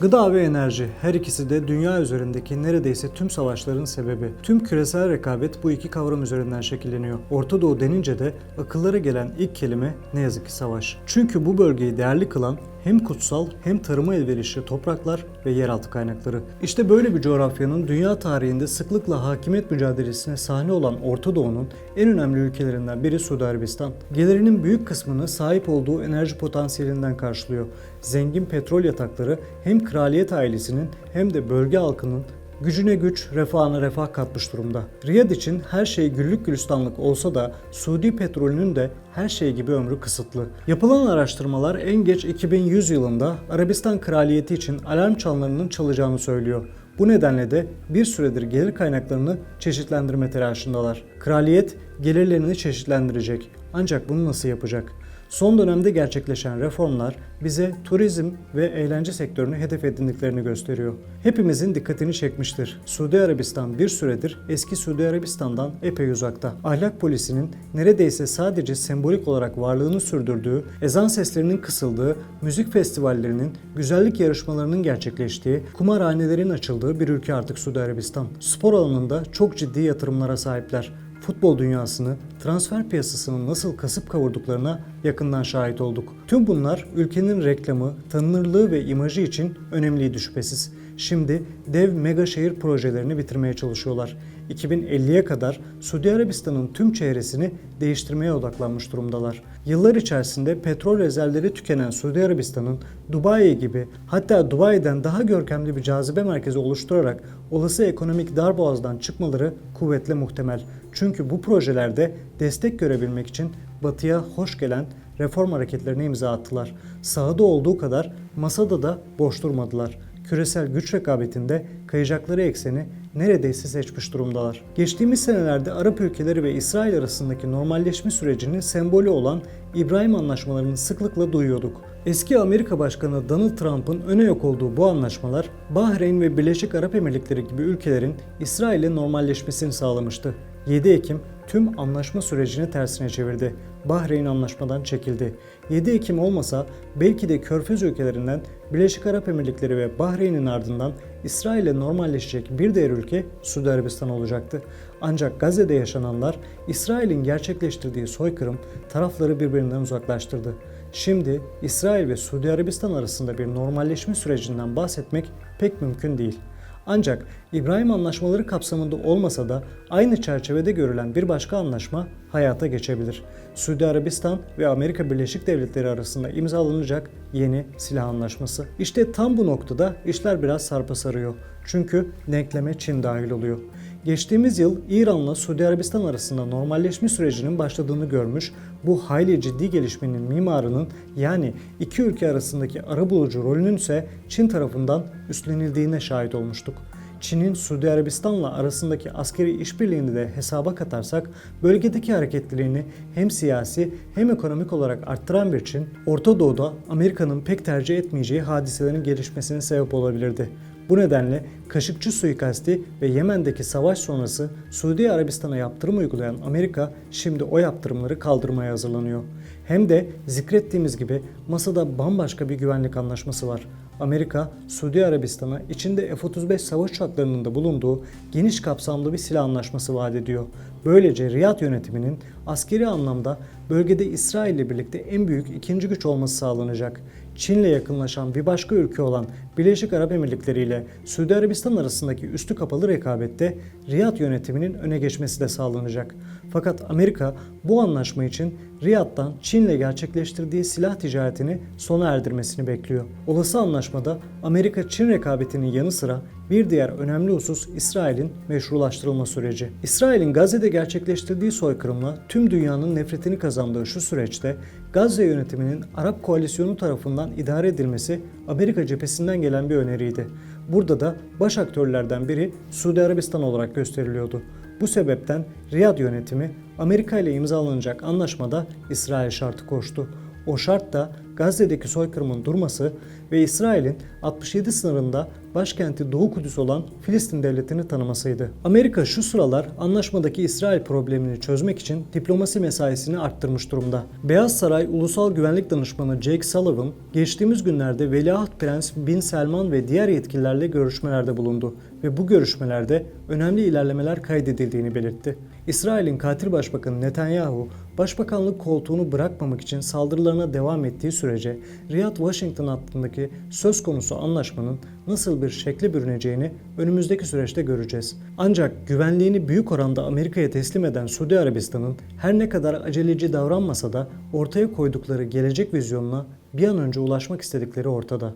Gıda ve enerji her ikisi de dünya üzerindeki neredeyse tüm savaşların sebebi. Tüm küresel rekabet bu iki kavram üzerinden şekilleniyor. Orta Doğu denince de akıllara gelen ilk kelime ne yazık ki savaş. Çünkü bu bölgeyi değerli kılan hem kutsal hem tarıma elverişli topraklar ve yeraltı kaynakları. İşte böyle bir coğrafyanın dünya tarihinde sıklıkla hakimiyet mücadelesine sahne olan Orta Doğu'nun en önemli ülkelerinden biri Suudi Arabistan. Gelirinin büyük kısmını sahip olduğu enerji potansiyelinden karşılıyor. Zengin petrol yatakları hem kraliyet ailesinin hem de bölge halkının gücüne güç, refahına refah katmış durumda. Riyad için her şey güllük gülistanlık olsa da Suudi petrolünün de her şey gibi ömrü kısıtlı. Yapılan araştırmalar en geç 2100 yılında Arabistan kraliyeti için alarm çanlarının çalacağını söylüyor. Bu nedenle de bir süredir gelir kaynaklarını çeşitlendirme telaşındalar. Kraliyet gelirlerini çeşitlendirecek. Ancak bunu nasıl yapacak? Son dönemde gerçekleşen reformlar bize turizm ve eğlence sektörünü hedef edindiklerini gösteriyor. Hepimizin dikkatini çekmiştir. Suudi Arabistan bir süredir eski Suudi Arabistan'dan epey uzakta. Ahlak polisinin neredeyse sadece sembolik olarak varlığını sürdürdüğü, ezan seslerinin kısıldığı, müzik festivallerinin, güzellik yarışmalarının gerçekleştiği, kumarhanelerin açıldığı bir ülke artık Suudi Arabistan. Spor alanında çok ciddi yatırımlara sahipler futbol dünyasını, transfer piyasasını nasıl kasıp kavurduklarına yakından şahit olduk. Tüm bunlar ülkenin reklamı, tanınırlığı ve imajı için önemliydi şüphesiz. Şimdi dev mega şehir projelerini bitirmeye çalışıyorlar. 2050'ye kadar Suudi Arabistan'ın tüm çehresini değiştirmeye odaklanmış durumdalar. Yıllar içerisinde petrol rezervleri tükenen Suudi Arabistan'ın Dubai gibi hatta Dubai'den daha görkemli bir cazibe merkezi oluşturarak olası ekonomik darboğazdan çıkmaları kuvvetle muhtemel. Çünkü bu projelerde destek görebilmek için batıya hoş gelen reform hareketlerine imza attılar. Sahada olduğu kadar masada da boş durmadılar. Küresel güç rekabetinde kayacakları ekseni neredeyse seçmiş durumdalar. Geçtiğimiz senelerde Arap ülkeleri ve İsrail arasındaki normalleşme sürecinin sembolü olan İbrahim anlaşmalarını sıklıkla duyuyorduk. Eski Amerika Başkanı Donald Trump'ın öne yok olduğu bu anlaşmalar Bahreyn ve Birleşik Arap Emirlikleri gibi ülkelerin İsrail'le normalleşmesini sağlamıştı. 7 Ekim tüm anlaşma sürecini tersine çevirdi. Bahreyn anlaşmadan çekildi. 7 Ekim olmasa belki de Körfez ülkelerinden Birleşik Arap Emirlikleri ve Bahreyn'in ardından İsrail ile normalleşecek bir diğer ülke Suudi Arabistan olacaktı. Ancak Gazze'de yaşananlar İsrail'in gerçekleştirdiği soykırım tarafları birbirinden uzaklaştırdı. Şimdi İsrail ve Suudi Arabistan arasında bir normalleşme sürecinden bahsetmek pek mümkün değil. Ancak İbrahim anlaşmaları kapsamında olmasa da aynı çerçevede görülen bir başka anlaşma hayata geçebilir. Suudi Arabistan ve Amerika Birleşik Devletleri arasında imzalanacak yeni silah anlaşması. İşte tam bu noktada işler biraz sarpa sarıyor. Çünkü denkleme Çin dahil oluyor. Geçtiğimiz yıl İran'la Suudi Arabistan arasında normalleşme sürecinin başladığını görmüş, bu hayli ciddi gelişmenin mimarının yani iki ülke arasındaki arabulucu rolünün ise Çin tarafından üstlenildiğine şahit olmuştuk. Çin'in Suudi Arabistan'la arasındaki askeri işbirliğini de hesaba katarsak bölgedeki hareketliliğini hem siyasi hem ekonomik olarak arttıran bir Çin, Orta Doğu'da Amerika'nın pek tercih etmeyeceği hadiselerin gelişmesine sebep olabilirdi. Bu nedenle Kaşıkçı suikasti ve Yemen'deki savaş sonrası Suudi Arabistan'a yaptırım uygulayan Amerika şimdi o yaptırımları kaldırmaya hazırlanıyor. Hem de zikrettiğimiz gibi masada bambaşka bir güvenlik anlaşması var. Amerika, Suudi Arabistan'a içinde F-35 savaş uçaklarının da bulunduğu geniş kapsamlı bir silah anlaşması vaat ediyor. Böylece Riyad yönetiminin askeri anlamda bölgede İsrail ile birlikte en büyük ikinci güç olması sağlanacak. Çin'le yakınlaşan bir başka ülke olan Birleşik Arap Emirlikleri ile Suudi Arabistan arasındaki üstü kapalı rekabette Riyad yönetiminin öne geçmesi de sağlanacak. Fakat Amerika bu anlaşma için Riyad'dan Çin'le gerçekleştirdiği silah ticaretini sona erdirmesini bekliyor. Olası anlaşmada Amerika-Çin rekabetinin yanı sıra bir diğer önemli husus İsrail'in meşrulaştırılma süreci. İsrail'in Gazze'de gerçekleştirdiği soykırımla tüm dünyanın nefretini kazandığı şu süreçte Gazze yönetiminin Arap koalisyonu tarafından idare edilmesi Amerika cephesinden gelen bir öneriydi. Burada da baş aktörlerden biri Suudi Arabistan olarak gösteriliyordu. Bu sebepten Riyad yönetimi Amerika ile imzalanacak anlaşmada İsrail şartı koştu. O şart da Gazze'deki soykırımın durması ve İsrail'in 67 sınırında başkenti Doğu Kudüs olan Filistin devletini tanımasıydı. Amerika şu sıralar anlaşmadaki İsrail problemini çözmek için diplomasi mesaisini arttırmış durumda. Beyaz Saray Ulusal Güvenlik Danışmanı Jake Sullivan geçtiğimiz günlerde Veliaht Prens Bin Selman ve diğer yetkililerle görüşmelerde bulundu ve bu görüşmelerde önemli ilerlemeler kaydedildiğini belirtti. İsrail'in katil başbakanı Netanyahu, başbakanlık koltuğunu bırakmamak için saldırılarına devam ettiği sürece Riyad-Washington hattındaki söz konusu anlaşmanın nasıl bir şekle bürüneceğini önümüzdeki süreçte göreceğiz. Ancak güvenliğini büyük oranda Amerika'ya teslim eden Suudi Arabistan'ın her ne kadar aceleci davranmasa da ortaya koydukları gelecek vizyonuna bir an önce ulaşmak istedikleri ortada.